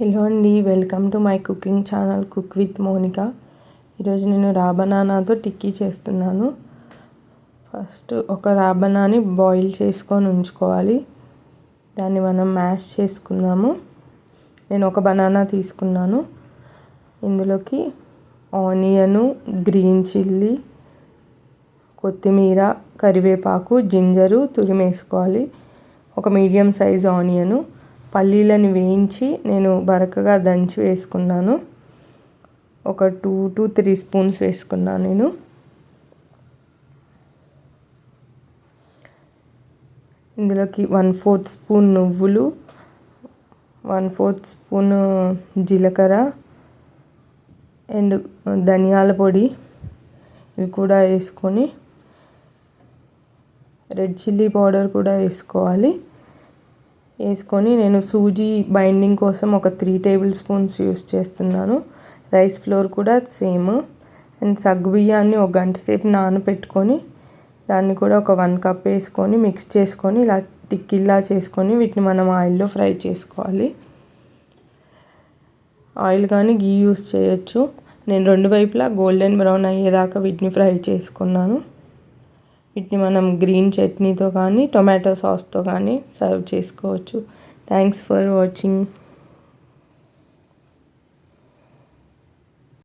Hello అండి welcome to my cooking channel cook with Monika. ఈరోజు నేను రాబనానాతో టిక్కీ చేస్తున్నాను. ఫస్ట్ ఒక రాబనాని బాయిల్ చేసుకొని ఉంచుకోవాలి. దాన్ని మనం మ్యాష్ చేసుకుందాము. నేను ఒక బనానా తీసుకున్నాను. ఇందులోకి ఆనియను గ్రీన్ చిల్లీ కొత్తిమీర కరివేపాకు జింజరు తురిమేసుకోవాలి. ఒక మీడియం సైజ్ ఆనియను. పల్లీలను వేయించి నేను బరకగా దంచి వేసుకున్నాను. ఒక టూ టు త్రీ స్పూన్స్ వేసుకున్నాను నేను. ఇందులోకి వన్ ఫోర్త్ స్పూన్ నువ్వులు వన్ ఫోర్త్ స్పూన్ జీలకర్ర అండ్ ధనియాల పొడి ఇవి కూడా వేసుకొని రెడ్ చిల్లీ పౌడర్ కూడా వేసుకోవాలి. వేసుకొని నేను సూజీ బైండింగ్ కోసం ఒక త్రీ టేబుల్ స్పూన్స్ యూస్ చేస్తున్నాను. రైస్ ఫ్లోర్ కూడా సేమ్. అండ్ సగ్గుబియ్యాన్ని ఒక గంట సేపు నానబెట్టుకొని దాన్ని కూడా ఒక వన్ కప్ వేసుకొని మిక్స్ చేసుకొని ఇలా టిక్కిల్లా చేసుకొని వీటిని మనం ఆయిల్లో ఫ్రై చేసుకోవాలి. ఆయిల్ కానీ గీ యూస్ చేయొచ్చు. నేను రెండు వైపులా గోల్డెన్ బ్రౌన్ అయ్యేదాకా వీటిని ఫ్రై చేసుకున్నాను. వీటిని మనం గ్రీన్ చట్నీతో కానీ టొమాటో సాస్తో కానీ సర్వ్ చేసుకోవచ్చు. Thanks for watching